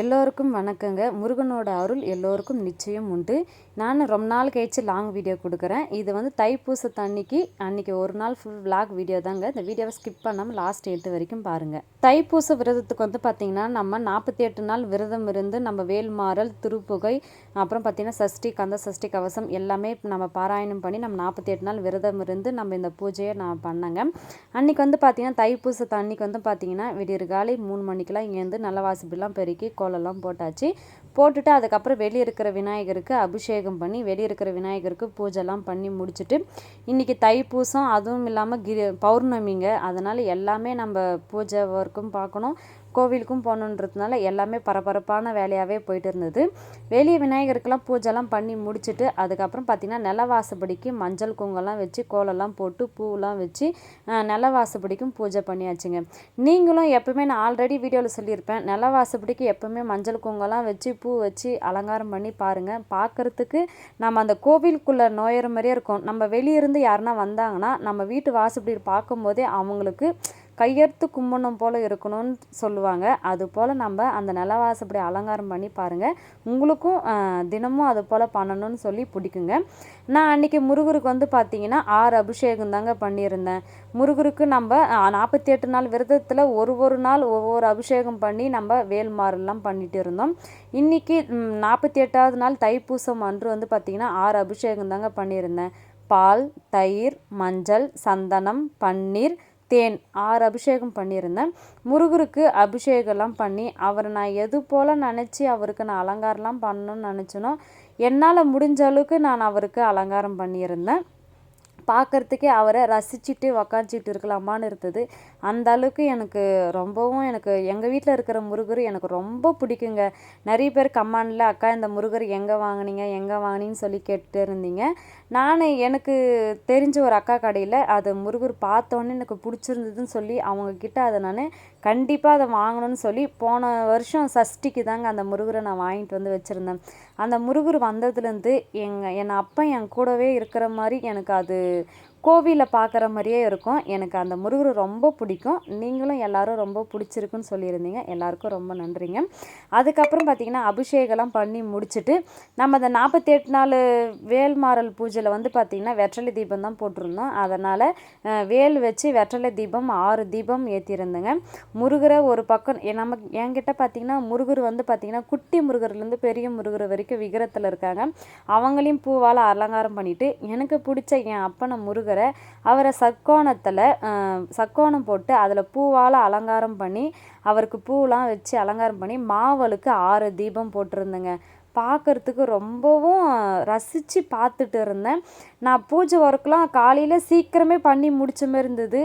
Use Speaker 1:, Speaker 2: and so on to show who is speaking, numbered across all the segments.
Speaker 1: எல்லோருக்கும் வணக்கங்க. முருகனோட அருள் எல்லோருக்கும் நிச்சயம் உண்டு. நான் ரொம்ப நாள் கழிச்சு லாங் வீடியோ கொடுக்குறேன். இது வந்து தைப்பூச தண்ணிக்கு அன்னைக்கு ஒரு நாள் ஃபுல் விளாக் வீடியோ தாங்க. இந்த வீடியோவை ஸ்கிப் பண்ணாமல் லாஸ்ட் எட்டு வரைக்கும் பாருங்கள் தைப்பூச விரதத்துக்கு வந்து பார்த்திங்கன்னா நம்ம நாற்பத்தி எட்டு நாள் விரதம் இருந்து நம்ம வேல்மாறல் திருப்புகை அப்புறம் பார்த்திங்கன்னா சஷ்டி கந்த சஷ்டி கவசம் எல்லாமே நம்ம பாராயணம் பண்ணி நம்ம நாற்பத்தி எட்டு நாள் விரதம் இருந்து நம்ம இந்த பூஜையை நான் பண்ணேங்க. அன்னைக்கு வந்து பார்த்திங்கன்னா தைப்பூச அன்னைக்கு வந்து பார்த்திங்கன்னா விடியற்காலை மூணு மணிக்கெல்லாம் இங்கேருந்து நல்ல வாசிப்பெல்லாம் பெருக்கி கோலம்லாம் போட்டாச்சு. போட்டுட்டு அதுக்கப்புறம் வெளியே இருக்கிற விநாயகருக்கு அபிஷேகம் பண்ணி வெளியே இருக்கிற விநாயகருக்கு பூஜைலாம் பண்ணி முடிச்சுட்டு இன்றைக்கி தைப்பூசம் அதுவும் இல்லாமல் கிரி பௌர்ணமிங்க. அதனால் எல்லாமே நம்ம பூஜை ஒர்க்கும் பார்க்கணும். கோவிலுக்கும் போகணுன்றதுனால எல்லாமே பரபரப்பான வேலையாகவே போயிட்டு இருந்தது. வெளியே விநாயகருக்கெல்லாம் பூஜைலாம் பண்ணி முடிச்சுட்டு அதுக்கப்புறம் பார்த்திங்கன்னா நிலவாசப்படிக்கு மஞ்சள் குங்கெல்லாம் வச்சு கோலம்லாம் போட்டு பூவெலாம் வச்சு நிலவாசப்படிக்கும் பூஜை பண்ணியாச்சுங்க. நீங்களும் எப்பவுமே நான் ஆல்ரெடி வீடியோவில் சொல்லியிருப்பேன் நிலவாசப்படிக்கு எப்பவுமே மஞ்சள் குங்கெல்லாம் வச்சு பூ வச்சு அலங்காரம் பண்ணி பாருங்கள் பார்க்குறதுக்கு நம்ம அந்த கோவிலுக்குள்ளே நோயிற மாதிரியே இருக்கும். நம்ம வெளியிருந்து யாருன்னா வந்தாங்கன்னா நம்ம வீட்டு வாசப்படி பார்க்கும்போதே அவங்களுக்கு கையெடுத்து கும்பிடணும் போல் இருக்கணும்னு சொல்லுவாங்க. அது போல் நம்ம அந்த நிலவாசப்படி அலங்காரம் பண்ணி பாருங்கள் உங்களுக்கும் தினமும் அது போல் பண்ணணும்னு சொல்லி பிடிக்குங்க. நான் அன்றைக்கி முருகருக்கு வந்து பார்த்தீங்கன்னா ஆறு அபிஷேகம் தாங்க பண்ணியிருந்தேன். முருகருக்கு நம்ம நாற்பத்தி எட்டு நாள் விரதத்தில் ஒரு ஒரு நாள் ஒவ்வொரு அபிஷேகம் பண்ணி நம்ம வேல்மாறெல்லாம் பண்ணிட்டு இருந்தோம். இன்றைக்கி நாற்பத்தி எட்டாவது நாள் தைப்பூசம் அன்று வந்து பார்த்திங்கன்னா ஆறு அபிஷேகம் தாங்க பண்ணியிருந்தேன். பால் தயிர் மஞ்சள் சந்தனம் பன்னீர் தேன் ஆறு அபிஷேகம் பண்ணியிருந்தேன். முருகருக்கு அபிஷேகம்லாம் பண்ணி அவரை நான் எது போல் நினச்சி அவருக்கு நான் அலங்காரம்லாம் பண்ணணும்னு நினச்சனோ என்னால் முடிஞ்ச அளவுக்கு நான் அவருக்கு அலங்காரம் பண்ணியிருந்தேன். பார்க்கறதுக்கே அவரை ரசிச்சுட்டு உக்காந்துச்சிட்டு இருக்கலாமான்னு இருந்தது. அந்த அளவுக்கு எனக்கு ரொம்பவும் எனக்கு எங்கள் வீட்டில் இருக்கிற முருகர் எனக்கு ரொம்ப பிடிக்குங்க. நிறைய பேர் கம்மானில் அக்கா இந்த முருகர் எங்கே வாங்குனீங்க? எங்கே வாங்கினீங்கன்னு சொல்லி கேட்டு இருந்தீங்க. நான் எனக்கு தெரிஞ்ச ஒரு அக்கா கடையில் அது முருகர் பார்த்தோன்னே எனக்கு பிடிச்சிருந்ததுன்னு சொல்லி அவங்கக்கிட்ட அதை நான் கண்டிப்பாக அதை வாங்கணும்னு சொல்லி போன வருஷம் சஷ்டிக்கு தாங்க அந்த முருகரை நான் வாங்கிட்டு வந்து வச்சுருந்தேன். அந்த முருகர் வந்ததுலேருந்து எங்கள் என் அப்பா என் கூடவே இருக்கிற மாதிரி எனக்கு அது கோவிலில் பார்க்குற மாதிரியே இருக்கும். எனக்கு அந்த முருகர் ரொம்ப பிடிக்கும். நீங்களும் எல்லோரும் ரொம்ப பிடிச்சிருக்குன்னு சொல்லியிருந்தீங்க. எல்லாருக்கும் ரொம்ப நன்றிங்க. அதுக்கப்புறம் பார்த்திங்கன்னா அபிஷேகம்லாம் பண்ணி முடிச்சுட்டு நம்ம அந்த நாற்பத்தி எட்டு நாள் வேல்மாறல் பூஜையில் வந்து பார்த்திங்கன்னா வெற்றலை தீபம் தான் போட்டிருந்தோம். அதனால் வேல் வச்சு வெற்றலை தீபம் ஆறு தீபம் ஏற்றிருந்தேங்க முருகரை ஒரு பக்கம் நம்ம என்கிட்ட பார்த்திங்கன்னா முருகர் வந்து பார்த்திங்கன்னா குட்டி முருகர்லேருந்து பெரிய முருகர் வரைக்கும் விக்கிரத்தில் இருக்காங்க. அவங்களையும் பூவால் அலங்காரம் பண்ணிவிட்டு எனக்கு பிடிச்ச என் அப்பனை முருகர் அவரை சக்கோணத்தில் சக்கோணம் போட்டு அதில் பூவால் அலங்காரம் பண்ணி அவருக்கு பூவெலாம் வச்சு அலங்காரம் பண்ணி மாவளுக்கு ஆறு தீபம் போட்டிருந்தேங்க. பார்க்கறதுக்கு ரொம்பவும் ரசித்து பார்த்துட்டு இருந்தேன். நான் பூஜை ஒர்க்லாம் காலையில் சீக்கிரமே பண்ணி முடிச்ச மாதிரி இருந்தது.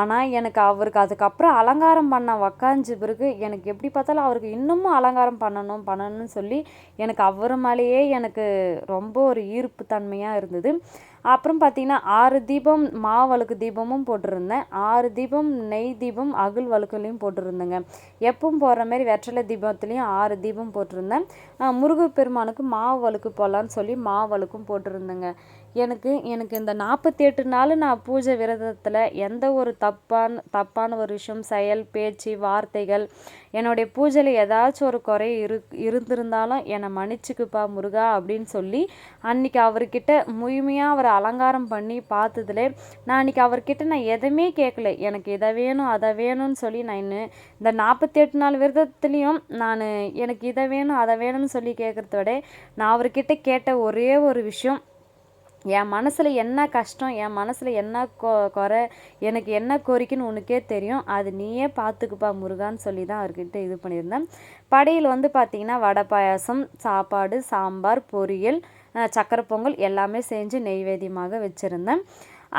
Speaker 1: ஆனால் எனக்கு அவருக்கு அதுக்கப்புறம் அலங்காரம் பண்ண உக்காஞ்ச பிறகு எனக்கு எப்படி பார்த்தாலும் அவருக்கு இன்னமும் அலங்காரம் பண்ணணும் பண்ணணும்னு சொல்லி எனக்கு அவர் மேலேயே எனக்கு ரொம்ப ஒரு ஈர்ப்பு தன்மையாக இருந்தது. அப்புறம் பார்த்தீங்கன்னா ஆறு தீபம் மாவழுக்கு தீபமும் போட்டிருந்தேன். ஆறு தீபம் நெய் தீபம் அகல் வழுக்குலையும் போட்டிருந்தேங்க. எப்பவும் போடுற மாதிரி வெற்றலை தீபத்துலேயும் ஆறு தீபம் போட்டிருந்தேன். முருகப்பெருமானுக்கு முருகர் பெருமானுக்கு மாவு வழுக்கு போடலான்னு சொல்லி மாவழுக்கும் வழுக்கும் போட்டிருந்தேங்க. எனக்கு எனக்கு இந்த நாற்பத்தி எட்டு நாள் நான் பூஜை விரதத்தில் எந்த ஒரு தப்பான தப்பான ஒரு விஷயம் செயல் பேச்சு வார்த்தைகள் என்னுடைய பூஜையில் ஏதாச்சும் ஒரு குறை இரு இருந்திருந்தாலும் என்னை மன்னிச்சுக்குப்பா முருகா அப்படின்னு சொல்லி அன்னைக்கு அவர்கிட்ட முழுமையாக அவரை அலங்காரம் பண்ணி பார்த்ததுல நான் அன்னைக்கு அவர்கிட்ட நான் எதுவுமே கேட்கல. எனக்கு இதை வேணும் அதை வேணும்னு சொல்லி நான் இன்னும் இந்த நாற்பத்தி எட்டு நாள் விரதத்துலேயும் நான் எனக்கு இதை வேணும் அதை வேணும்னு சொல்லி கேட்குறத விட நான் அவர்கிட்ட கேட்ட ஒரே ஒரு விஷயம் என் மனசில் என்ன கஷ்டம் என் மனசில் என்ன கொ குறை எனக்கு என்ன கோரிக்கைன்னு உனக்கே தெரியும். அது நீயே பார்த்துக்குப்பா முருகான்னு சொல்லி தான் அவர்கிட்ட இது பண்ணியிருந்தேன். படையில் வந்து பார்த்திங்கன்னா வடை பாயாசம் சாப்பாடு சாம்பார் பொரியல் சக்கரை பொங்கல் எல்லாமே செஞ்சு நெய்வேத்தியமாக வச்சுருந்தேன்.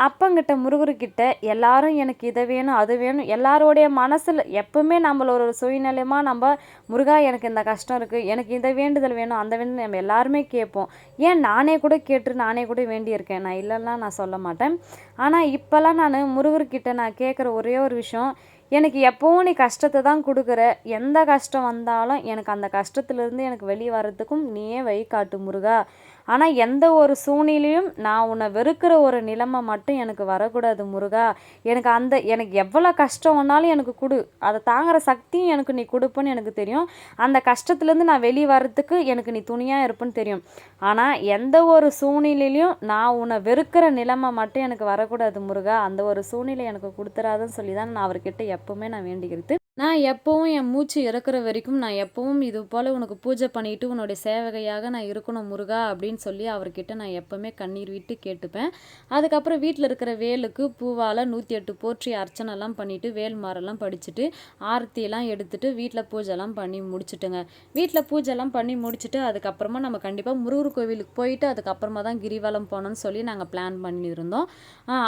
Speaker 1: அப்பங்கிட்ட முருகர்கிட்ட எல்லாரும் எனக்கு இதை வேணும் அது வேணும். எல்லாரோடைய மனசில் எப்பவுமே நம்மள ஒரு சுயநிலையமாக நம்ம முருகா எனக்கு இந்த கஷ்டம் இருக்குது எனக்கு இந்த வேண்டுதல் வேணும் அந்த வேண்டுதல் நம்ம எல்லாருமே கேட்போம். ஏன் நானே கூட கேட்டு நானே கூட வேண்டியிருக்கேன். நான் இல்லைன்னா நான் சொல்ல மாட்டேன். ஆனால் இப்போல்லாம் நான் முருகர்கிட்ட நான் கேட்குற ஒரே ஒரு விஷயம் எனக்கு எப்போவும் நீ கஷ்டத்தை தான் கொடுக்குற. எந்த கஷ்டம் வந்தாலும் எனக்கு அந்த கஷ்டத்துலேருந்து எனக்கு வெளியே வர்றதுக்கும் நீயே வழி காட்டு முருகா. ஆனால் எந்த ஒரு சூழ்நிலையும் நான் உன்னை வெறுக்கிற ஒரு நிலைமை மட்டும் எனக்கு வரக்கூடாது முருகா. எனக்கு அந்த எனக்கு எவ்வளோ கஷ்டம் வந்தாலும் எனக்கு கொடு. அதை தாங்குற சக்தியும் எனக்கு நீ கொடுப்பேன்னு எனக்கு தெரியும். அந்த கஷ்டத்துலேருந்து நான் வெளியே வர்றதுக்கு எனக்கு நீ துணியாக இருப்பேன்னு தெரியும். ஆனால் எந்த ஒரு சூழ்நிலையிலையும் நான் உன்னை வெறுக்கிற நிலைமை மட்டும் எனக்கு வரக்கூடாது முருகா. அந்த ஒரு சூழ்நிலை எனக்கு கொடுத்துறாதுன்னு சொல்லி தான் நான் அவர்கிட்ட எப்போவுமே நான் வேண்டிக்கிறது நான் எப்போவும் என் மூச்சு இறக்குற வரைக்கும் நான் எப்போவும் இது போல் உனக்கு பூஜை பண்ணிட்டு உன்னுடைய சேவகையாக நான் இருக்கணும் முருகா அப்படின்னு சொல்லி அவர்கிட்ட நான் எப்போவுமே கண்ணீர் விட்டு கேட்டுப்பேன். அதுக்கப்புறம் வீட்டில் இருக்கிற வேலுக்கு பூவால் நூற்றி எட்டு போற்றி அர்ச்சனைலாம் பண்ணிவிட்டு வேல் மாரெல்லாம் படிச்சுட்டு ஆரத்தியெல்லாம் எடுத்துட்டு வீட்டில் பூஜைலாம் பண்ணி முடிச்சுட்டுங்க. வீட்டில் பூஜைலாம் பண்ணி முடிச்சுட்டு அதுக்கப்புறமா நம்ம கண்டிப்பாக முருகர் கோவிலுக்கு போயிட்டு அதுக்கப்புறமா தான் கிரிவலம் போனோம்னு சொல்லி நாங்கள் பிளான் பண்ணியிருந்தோம்.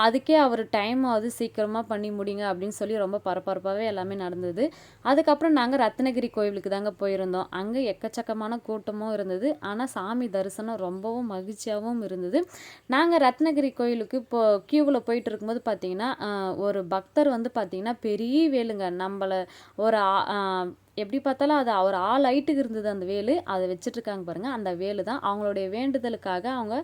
Speaker 1: அதுக்கே அவர் டைம் ஆகுது சீக்கிரமாக பண்ணி முடிங்க அப்படின்னு சொல்லி ரொம்ப பரபரப்பாகவே எல்லாமே நடந்தது. இருந்தது. அதுக்கப்புறம் நாங்கள் ரத்னகிரி கோயிலுக்கு தாங்க போயிருந்தோம். அங்கே எக்கச்சக்கமான கூட்டமும் இருந்தது. ஆனால் சாமி தரிசனம் ரொம்பவும் மகிழ்ச்சியாகவும் இருந்தது. நாங்கள் ரத்னகிரி கோயிலுக்கு இப்போ க்யூவில் போயிட்டு இருக்கும்போது பார்த்தீங்கன்னா ஒரு பக்தர் வந்து பார்த்திங்கன்னா பெரிய வேலுங்க. நம்மளை ஒரு எப்படி பார்த்தாலும் அது அவர் ஆள் ஹைட்டுக்கு இருந்தது அந்த வேலு. அதை வச்சுட்ருக்காங்க பாருங்கள் அந்த வேலு தான் அவங்களுடைய வேண்டுதலுக்காக அவங்க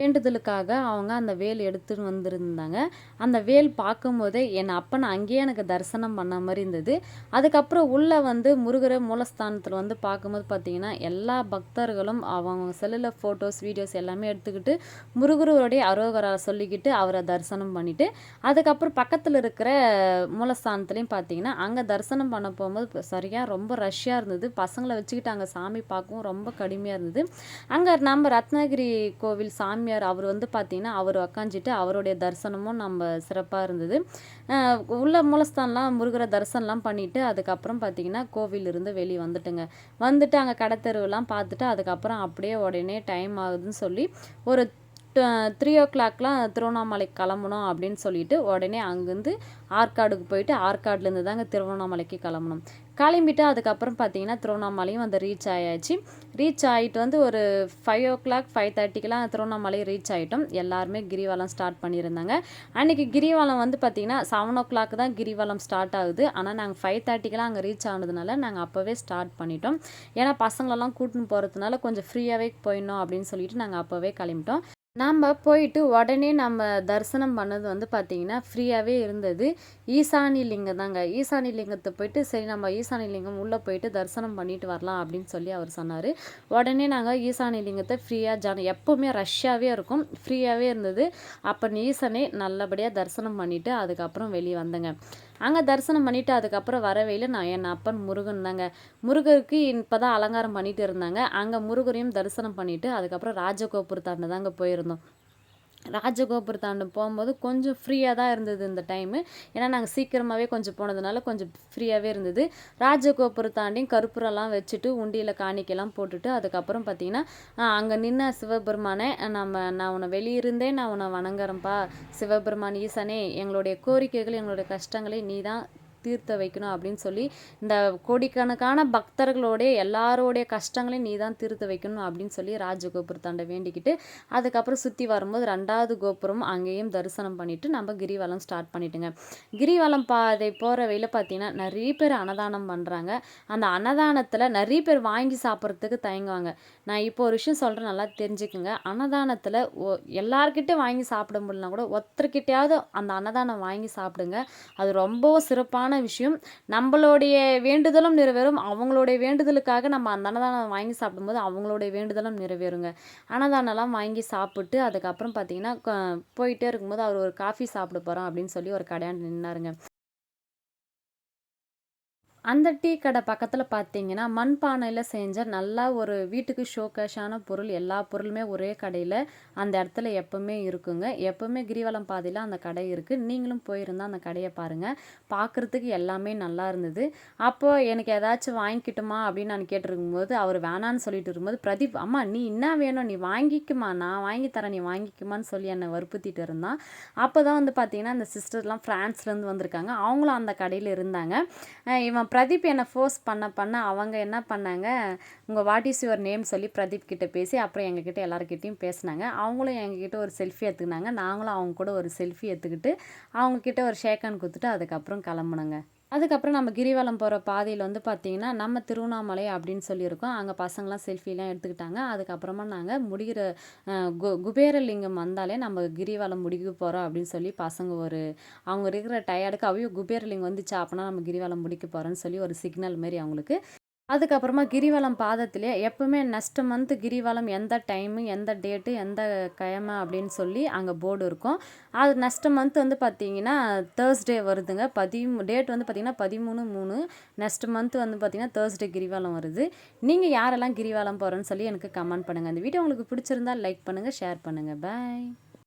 Speaker 1: வேண்டுதலுக்காக அவங்க அந்த வேல் எடுத்துன்னு வந்திருந்தாங்க. அந்த வேல் பார்க்கும்போதே என் அப்பனை அங்கேயே எனக்கு தரிசனம் பண்ண மாதிரி இருந்தது. அதுக்கப்புறம் உள்ளே வந்து முருகரை மூலஸ்தானத்தில் வந்து பார்க்கும்போது பார்த்திங்கன்னா எல்லா பக்தர்களும் அவங்க செல்லில் ஃபோட்டோஸ் வீடியோஸ் எல்லாமே எடுத்துக்கிட்டு முருகருடைய அரோகரா சொல்லிக்கிட்டு அவரை தரிசனம் பண்ணிவிட்டு அதுக்கப்புறம் பக்கத்தில் இருக்கிற மூலஸ்தானத்துலேயும் பார்த்தீங்கன்னா அங்கே தரிசனம் பண்ண போகும்போது சரியாக ரொம்ப ரஷ்யாக இருந்தது. பசங்களை வச்சுக்கிட்டு அங்கே சாமி பார்க்கவும் ரொம்ப கடுமையாக இருந்தது. அங்கே நம்ம ரத்னகிரி கோவில் சாமி சாமியார் அவர் வந்து பார்த்திங்கன்னா அவர் உக்காஞ்சிட்டு அவருடைய தரிசனமும் நம்ம சிறப்பாக இருந்தது. உள்ள மூலஸ்தான்லாம் முருகரை தரிசனம்லாம் பண்ணிவிட்டு அதுக்கப்புறம் பார்த்திங்கன்னா கோவிலிருந்து வெளியே வந்துட்டுங்க. வந்துட்டு அங்கே கடத்தெருவெலாம் பார்த்துட்டு அதுக்கப்புறம் அப்படியே உடனே டைம் ஆகுதுன்னு சொல்லி ஒரு த்ரீ ஓ கிளாக்லாம் திருவண்ணாமலைக்கு கிளம்பணும் அப்படின்னு சொல்லிட்டு உடனே அங்கேருந்து ஆற்காடுக்கு போயிட்டு ஆற்காடுலேருந்து தாங்க திருவண்ணாமலைக்கு கிளம்பணும். கிளம்பிட்டு அதுக்கப்புறம் பார்த்தீங்கன்னா திருவண்ணாமலையும் வந்து ரீச் ஆயாச்சு. ரீச் ஆகிட்டு வந்து ஒரு ஃபைவ் ஓ கிளாக் ஃபைவ் தேர்ட்டிக்கெலாம் திருவண்ணாமலை ரீச் ஆகிட்டோம் எல்லாருமே கிரிவலம் ஸ்டார்ட் பண்ணியிருந்தாங்க. அன்றைக்கி கிரிவலம் வந்து பார்த்திங்கன்னா செவன் ஓ கிளாக் தான் கிரிவலம் ஸ்டார்ட் ஆகுது. ஆனால் நாங்கள் ஃபைவ் தேர்ட்டிக்கெலாம் அங்கே ரீச் ஆனதுனால நாங்கள் அப்போவே ஸ்டார்ட் பண்ணிட்டோம். ஏன்னா பசங்களெல்லாம் கூட்டின்னு போகிறதுனால கொஞ்சம் ஃப்ரீயாகவே போயிடணும் அப்படின்னு சொல்லிட்டு நாங்கள் அப்போவே கிளம்பிட்டோம். நம்ம போயிட்டு உடனே நம்ம தரிசனம் பண்ணது வந்து பார்த்திங்கன்னா ஃப்ரீயாகவே இருந்தது. ஈசானி லிங்கம் தாங்க ஈசானி லிங்கத்தை போயிட்டு சரி நம்ம ஈசானி லிங்கம் உள்ளே போயிட்டு தரிசனம் பண்ணிட்டு வரலாம் அப்படின்னு சொல்லி அவர் சொன்னார். உடனே நாங்கள் ஈசானி லிங்கத்தை ஃப்ரீயாக ஜான எப்போவுமே ரஷ்யாவே இருக்கும். ஃப்ரீயாகவே இருந்தது. அப்போ ஈசனே நல்லபடியாக தரிசனம் பண்ணிவிட்டு அதுக்கப்புறம் வெளியே வந்தேங்க. அங்கே தரிசனம் பண்ணிவிட்டு அதுக்கப்புறம் வரவையில் நான் என் அப்பன் முருகன் தாங்க. முருகருக்கு இப்போ தான் அலங்காரம் பண்ணிட்டு இருந்தாங்க. அங்கே முருகரையும் தரிசனம் பண்ணிவிட்டு அதுக்கப்புறம் ராஜகோபுரத்தாண்ட தாங்க போயிருந்தோம். ராஜகோபுரத்தாண்டு போகும்போது கொஞ்சம் ஃப்ரீயாக தான் இருந்தது இந்த டைமு ஏன்னா நாங்கள் சீக்கிரமாகவே கொஞ்சம் போனதுனால கொஞ்சம் ஃப்ரீயாகவே இருந்தது. ராஜகோபுரத்தாண்டியும் கருப்புரெல்லாம் வச்சுட்டு உண்டியில் காணிக்கெல்லாம் போட்டுட்டு அதுக்கப்புறம் பார்த்தீங்கன்னா அங்கே நின்ன சிவபெருமானை நம்ம நான் உன்னை வெளியிருந்தே நான் உன்னை வணங்குறேன்ப்பா. சிவபெருமான் ஈசனே எங்களுடைய கோரிக்கைகள் எங்களுடைய கஷ்டங்களை நீ தான் தீர்த்த வைக்கணும் அப்படின்னு சொல்லி இந்த கோடிக்கணக்கான பக்தர்களோடைய எல்லாரோடைய கஷ்டங்களையும் நீ தான் தீர்த்து வைக்கணும் அப்படின்னு சொல்லி ராஜகோபுரத்தாண்ட வேண்டிக்கிட்டு அதுக்கப்புறம் சுற்றி வரும்போது ரெண்டாவது கோபுரம் அங்கேயும் தரிசனம் பண்ணிவிட்டு நம்ம கிரிவலம் ஸ்டார்ட் பண்ணிட்டுங்க. கிரிவலம் பாதை போகிற வழியில் பார்த்தீங்கன்னா நிறைய பேர் அன்னதானம் பண்ணுறாங்க அந்த அன்னதானத்தில் நிறைய பேர் வாங்கி சாப்பிட்றதுக்கு தயங்குவாங்க. நான் இப்போ ஒரு விஷயம் சொல்கிறேன் நல்லா தெரிஞ்சுக்குங்க. அன்னதானத்தில் எல்லார்கிட்டையும் வாங்கி சாப்பிட முடியலனா கூட ஒருத்தர்கிட்டையாவது அந்த அன்னதானம் வாங்கி சாப்பிடுங்க. அது ரொம்பவும் சிறப்பான முக்கியமான விஷயம். நம்மளுடைய வேண்டுதலும் நிறைவேறும். அவங்களுடைய வேண்டுதலுக்காக நம்ம அந்த அன்னதானம் வாங்கி சாப்பிடும்போது அவங்களுடைய வேண்டுதலும் நிறைவேறுங்க. அன்னதானம்லாம் வாங்கி சாப்பிட்டு அதுக்கப்புறம் பார்த்தீங்கன்னா போயிட்டே இருக்கும்போது அவர் ஒரு காஃபி சாப்பிட போகிறோம் அப்படின்னு சொல்லி ஒரு கடையாண்டு நின்னாருங்க. அந்த டீ கடை பக்கத்தில் பார்த்தீங்கன்னா மண்பானையில் செஞ்ச நல்லா ஒரு வீட்டுக்கு ஷோகேஷான பொருள் எல்லா பொருளுமே ஒரே கடையில் அந்த இடத்துல எப்போவுமே இருக்குங்க. எப்போவுமே கிரிவலம் பாதையில் அந்த கடை இருக்குது நீங்களும் போயிருந்தால் அந்த கடையை பாருங்கள் பார்க்குறதுக்கு எல்லாமே நல்லா இருந்தது. அப்போது எனக்கு ஏதாச்சும் வாங்கிக்கிட்டுமா அப்படின்னு நான் கேட்டிருக்கும்போது அவர் வேணான்னு சொல்லிட்டு இருக்கும்போது பிரதீப் அம்மா நீ என்ன வேணும்? நீ வாங்கிக்குமா? நான் வாங்கி தரேன் நீ வாங்கிக்குமான்னு சொல்லி என்னை வற்புத்திட்டு இருந்தான். அப்போ தான் வந்து பார்த்தீங்கன்னா அந்த சிஸ்டர்லாம் ஃப்ரான்ஸ்லேருந்து வந்திருக்காங்க. அவங்களும் அந்த கடையில் இருந்தாங்க. இவன் பிரதீப் என்னை ஃபோர்ஸ் பண்ண பண்ண அவங்க என்ன பண்ணாங்க? உங்கள் வாட் இஸ் யுவர் நேம் சொல்லி பிரதீப் கிட்டே பேசி அப்புறம் எங்ககிட்ட எல்லாருக்கிட்டையும் பேசினாங்க. அவங்களும் எங்ககிட்ட ஒரு செல்ஃபி எடுத்துக்கினாங்க. நாங்களும் அவங்க கூட ஒரு செல்ஃபி எடுத்துக்கிட்டு அவங்கக்கிட்ட ஒரு ஷேக்கன் கொடுத்துட்டு அதுக்கப்புறம் கிளம்புனோங்க. அதுக்கப்புறம் நம்ம கிரிவலம் போகிற பாதையில் வந்து பார்த்திங்கன்னா நம்ம திருவண்ணாமலை அப்படின்னு சொல்லியிருக்கோம். அங்கே பசங்களாம் செல்ஃபிலாம் எடுத்துக்கிட்டாங்க. அதுக்கப்புறமா நாங்கள் முடிகிற கு குபேரலிங்கம் வந்தாலே நம்ம கிரிவலம் முடிக்க போகிறோம் அப்படின்னு சொல்லி பசங்க ஒரு அவங்க இருக்கிற டயர்டுக்கு அவையோ குபேரலிங்கம் வந்துச்சு? அப்போனா நம்ம கிரிவலம் முடிக்க போகிறோன்னு சொல்லி ஒரு சிக்னல் மாரி அவங்களுக்கு அதுக்கப்புறமா கிரிவலம் பாதத்திலே எப்பவுமே நெக்ஸ்ட் மந்த் கிரிவலம் எந்த டைமு எந்த டேட்டு எந்த கிழமை அப்படின்னு சொல்லி அங்கே போர்டு இருக்கும். அது நெக்ஸ்ட் மந்த் வந்து பார்த்தீங்கன்னா தேர்ஸ்டே வருதுங்க. பதிமூ டேட் வந்து பார்த்திங்கன்னா பதிமூணு மூணு. நெக்ஸ்ட் மந்த் வந்து பார்த்தீங்கன்னா தேர்ஸ்டே கிரிவலம் வருது. நீங்கள் யாரெல்லாம் கிரிவலம் போகிறேன்னு சொல்லி எனக்கு கமெண்ட் பண்ணுங்கள் அந்த வீடியோ உங்களுக்கு பிடிச்சிருந்தா லைக் பண்ணுங்கள் ஷேர் பண்ணுங்கள் பாய்